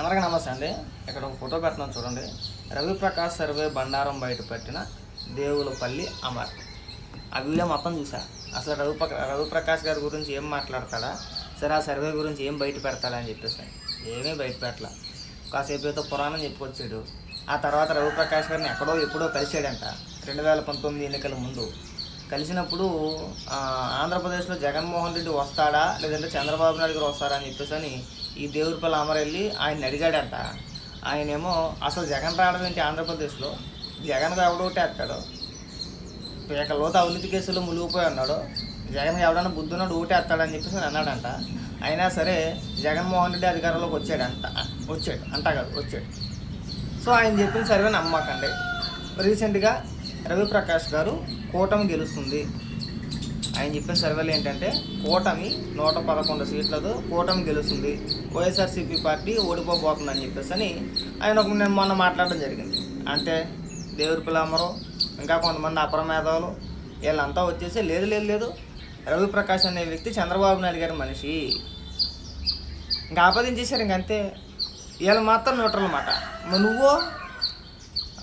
అందరికీ నమస్తే అండి. ఇక్కడ ఒక ఫోటో పెడుతున్నాను చూడండి. రవిప్రకాష్ సర్వే బండారం బయట పెట్టిన దేవులపల్లి అమర్. ఆ వీడియో మొత్తం చూసా. అసలు రవిప్రకా రవిప్రకాష్ గారి గురించి ఏం మాట్లాడతాడా? సరే ఆ సర్వే గురించి ఏం బయట పెడతాడా అని చెప్పేసి. ఏమీ బయట పెట్టలా. కాసేపు ఏదో పురాణం చెప్పుకొచ్చాడు. ఆ తర్వాత రవిప్రకాష్ గారిని ఎక్కడో ఎప్పుడో కలిసాడంట రెండు వేల పంతొమ్మిది ఎన్నికల ముందు. కలిసినప్పుడు ఆంధ్రప్రదేశ్లో జగన్మోహన్ రెడ్డి వస్తాడా? లేదంటే చంద్రబాబు నాయుడు గారు వస్తాడా అని చెప్పేసి అని ఈ దేవుడిపల్లి అమరెళ్ళి ఆయన అడిగాడంట. ఆయనేమో అసలు జగన్ రావడం ఏంటి ఆంధ్రప్రదేశ్లో? జగన్ ఎవడో ఓటేస్తాడు ఇక లోత అవినీతి కేసులో మునిగిపోయి ఉన్నాడు. జగన్ ఎవడన్నా బుద్ధున్నాడు ఓటేస్తాడని చెప్పేసి అన్నాడంట. అయినా సరే జగన్మోహన్ రెడ్డి అధికారంలోకి వచ్చాడంట. వచ్చాడు. అంట కాదు వచ్చాడు. సో ఆయన చెప్పిన సర్వే నమ్మకండి. రీసెంట్గా రవిప్రకాష్ గారు కూటమి గెలుస్తుంది. ఆయన చెప్పిన సర్వేలు ఏంటంటే కూటమి నూట పదకొండు సీట్లతో కూటమి గెలుస్తుంది. వైఎస్ఆర్సీపీ పార్టీ ఓడిపోబోతుందని చెప్పేసి అని ఆయన ఒక నేను మొన్న మాట్లాడడం జరిగింది. అంటే దేవుడి పిల్లమ్మరు ఇంకా కొంతమంది అప్రమేధాలు వీళ్ళంతా వచ్చేసి లేదు లేదు లేదు. రవి ప్రకాష్ అనే వ్యక్తి చంద్రబాబు నాయుడు గారి మనిషి. ఇంకా ఆపాదించేశారు ఇంకంతే వీళ్ళు మాత్రం న్యూట్రల్ అన్నమాట నువ్వు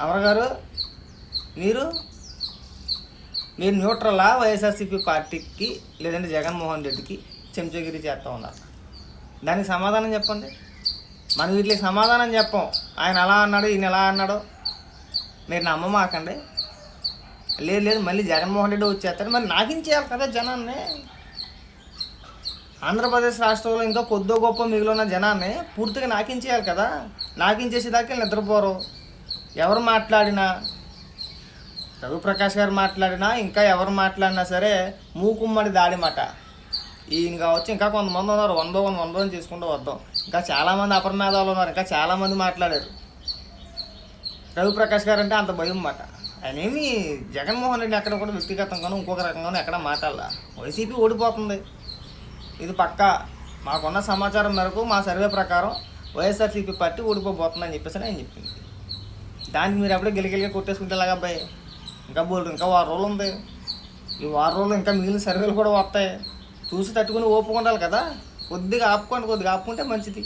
అమర గారు మీరు మీరు న్యూట్రలా వైఎస్ఆర్సీపీ పార్టీకి లేదంటే జగన్మోహన్ రెడ్డికి చెంచగిరి చేస్తూ ఉన్నారు. దానికి సమాధానం చెప్పండి. మనం వీటికి సమాధానం చెప్పం. ఆయన అలా అన్నాడు ఈయన ఎలా అన్నాడు? మీరు నమ్మమాకండి లేదు లేదు మళ్ళీ జగన్మోహన్ రెడ్డి వచ్చేస్తాడు మరి నాకించేయాలి కదా జనాన్ని? ఆంధ్రప్రదేశ్ రాష్ట్రంలో ఇంకా కొద్దో గొప్ప మిగిలిన జనాన్ని పూర్తిగా నాకించేయాలి కదా? నాకించేసేదాకా వీళ్ళు నిద్రపోరు. ఎవరు మాట్లాడినా రఘుప్రకాష్ గారు మాట్లాడినా ఇంకా ఎవరు మాట్లాడినా సరే మూకుమ్మడి దాడి మాట. ఈయన కావచ్చు ఇంకా కొంతమంది ఉన్నారు. One by one one by one చేసుకుంటూ వద్దాం. ఇంకా చాలామంది అపర్మేధాలు ఉన్నారు. ఇంకా చాలామంది మాట్లాడారు. రఘుప్రకాష్ గారు అంటే అంత భయం మాట. అనేమి జగన్మోహన్ రెడ్డి ఎక్కడ కూడా వ్యక్తిగతంగానూ ఇంకొక రకంగానూ ఎక్కడ మాట్లాడాల. వైసీపీ ఓడిపోతుంది. ఇది పక్క. మాకున్న సమాచారం మేరకు మా సర్వే ప్రకారం వైఎస్ఆర్సీపీ పార్టీ ఓడిపోబోతుందని చెప్పేసి ఆయన చెప్పింది. దానికి మీరు ఎప్పుడే గిలిగిలిగా కొట్టేసుకుంటే ఎలాగబ్బాయి ఇంకా బోల్డ్ ఇంకా వారం రోజులు ఉంది. ఈ వారం రోజులు ఇంకా మిగిలిన సర్వేలు కూడా వస్తాయి. చూసి తట్టుకుని ఓపుకుండాలి కదా. కొద్దిగా ఆపుకోండి కొద్దిగా ఆపుకుంటే మంచిది.